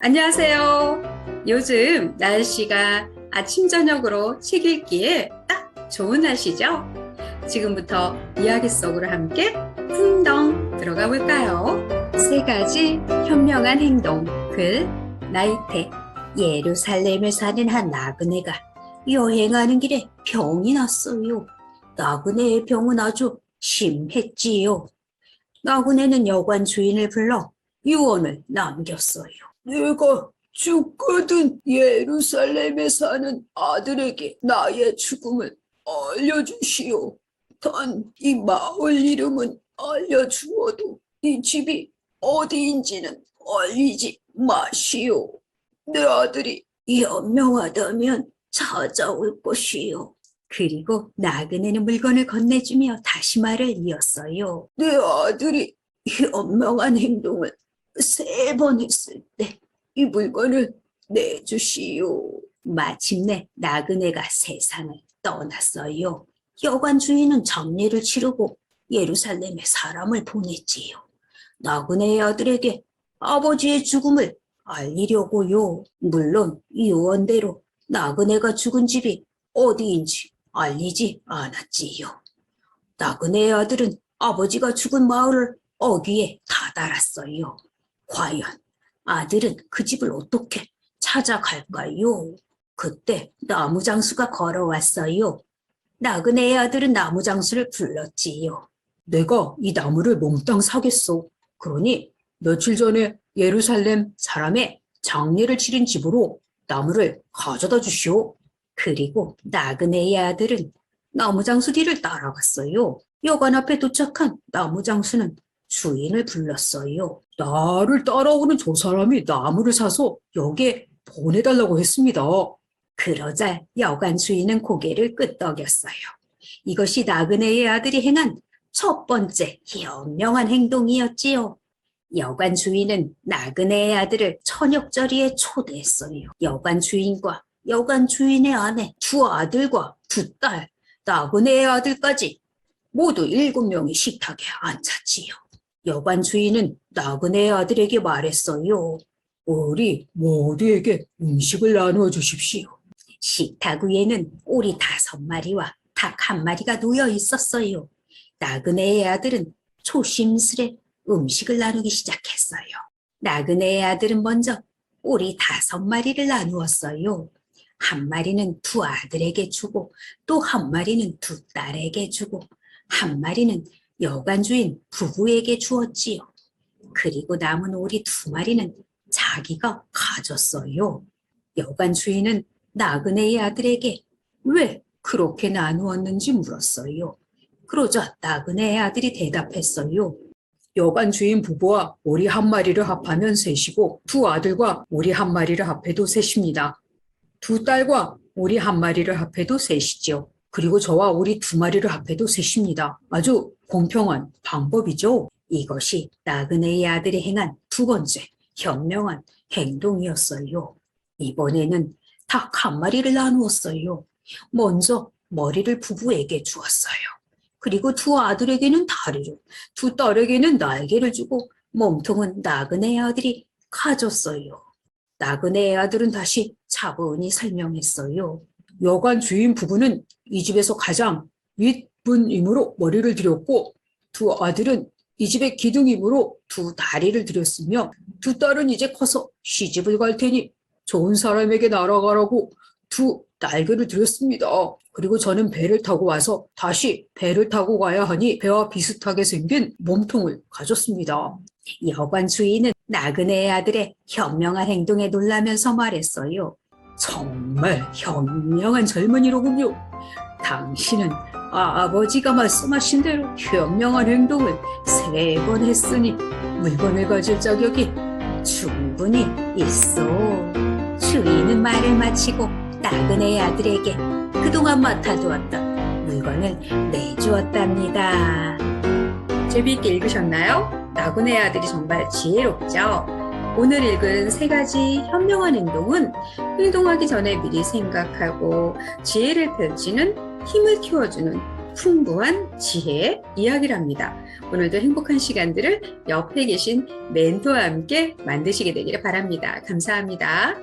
안녕하세요. 요즘 날씨가 아침, 저녁으로 책 읽기에 딱 좋은 날씨죠? 지금부터 이야기 속으로 함께 풍덩 들어가 볼까요? 세 가지 현명한 행동. 글, 나이테. 예루살렘에 사는 한 나그네가 여행하는 길에 병이 났어요. 나그네의 병은 아주 심했지요. 나그네는 여관 주인을 불러 유언을 남겼어요. 내가 죽거든 예루살렘에 사는 아들에게 나의 죽음을 알려주시오. 단 이 마을 이름은 알려주어도 이 집이 어디인지는 알리지 마시오. 내 아들이 현명하다면 찾아올 것이요. 그리고 나그네는 물건을 건네주며 다시 말을 이었어요. 내 아들이 현명한 행동을 세번 했을 때 이 물건을 내주시오. 마침내 나그네가 세상을 떠났어요. 여관 주인은 장례를 치르고 예루살렘에 사람을 보냈지요. 나그네의 아들에게 아버지의 죽음을 알리려고요. 물론 유언대로 나그네가 죽은 집이 어디인지 알리지 않았지요. 나그네의 아들은 아버지가 죽은 마을을 어귀에 다다랐어요. 과연 아들은 그 집을 어떻게 찾아갈까요? 그때 나무장수가 걸어왔어요. 나그네의 아들은 나무장수를 불렀지요. 내가 이 나무를 몽땅 사겠소. 그러니 며칠 전에 예루살렘 사람의 장례를 치른 집으로 나무를 가져다 주시오. 그리고 나그네의 아들은 나무장수 뒤를 따라갔어요. 여관 앞에 도착한 나무장수는 주인을 불렀어요. 나를 따라오는 저 사람이 나무를 사서 여기에 보내달라고 했습니다. 그러자 여관 주인은 고개를 끄덕였어요. 이것이 나그네의 아들이 행한 첫 번째 현명한 행동이었지요. 여관 주인은 나그네의 아들을 저녁 자리에 초대했어요. 여관 주인과 여관 주인의 아내, 두 아들과 두 딸, 나그네의 아들까지 모두 일곱 명이 식탁에 앉았지요. 여관 주인은 나그네의 아들에게 말했어요. 우리 모두에게 음식을 나누어 주십시오. 식탁 위에는 오리 다섯 마리와 닭 한 마리가 놓여 있었어요. 나그네의 아들은 조심스레 음식을 나누기 시작했어요. 나그네의 아들은 먼저 오리 다섯 마리를 나누었어요. 한 마리는 두 아들에게 주고 또 한 마리는 두 딸에게 주고 한 마리는 여관 주인 부부에게 주었지요. 그리고 남은 오리 두 마리는 자기가 가졌어요. 여관 주인은 나그네의 아들에게 왜 그렇게 나누었는지 물었어요. 그러자 나그네의 아들이 대답했어요. 여관 주인 부부와 오리 한 마리를 합하면 셋이고 두 아들과 오리 한 마리를 합해도 셋입니다. 두 딸과 오리 한 마리를 합해도 셋이죠. 그리고 저와 오리 두 마리를 합해도 셋입니다. 아주 공평한 방법이죠. 이것이 나그네의 아들이 행한 두 번째 현명한 행동이었어요. 이번에는 닭 한 마리를 나누었어요. 먼저 머리를 부부에게 주었어요. 그리고 두 아들에게는 다리를, 두 딸에게는 날개를 주고 몸통은 나그네의 아들이 가졌어요. 나그네의 아들은 다시 차분히 설명했어요. 여관 주인 부부는 이 집에서 가장 윗 분임으로 머리를 드렸고 두 아들은 이 집의 기둥임으로 두 다리를 드렸으며 두 딸은 이제 커서 시집을 갈 테니 좋은 사람에게 날아가라고 두 날개를 드렸습니다. 그리고 저는 배를 타고 와서 다시 배를 타고 가야 하니 배와 비슷하게 생긴 몸통을 가졌습니다. 여관 주인은 나그네의 아들의 현명한 행동에 놀라면서 말했어요. 정말 현명한 젊은이로군요. 당신은 아버지가 말씀하신 대로 현명한 행동을 세 번 했으니 물건을 가질 자격이 충분히 있어. 주인은 말을 마치고 나그네의 아들에게 그동안 맡아두었던 물건을 내주었답니다. 재미있게 읽으셨나요? 나그네의 아들이 정말 지혜롭죠? 오늘 읽은 세 가지 현명한 행동은 행동하기 전에 미리 생각하고 지혜를 펼치는 힘을 키워주는 풍부한 지혜 이야기를 합니다. 오늘도 행복한 시간들을 옆에 계신 멘토와 함께 만드시게 되기를 바랍니다. 감사합니다.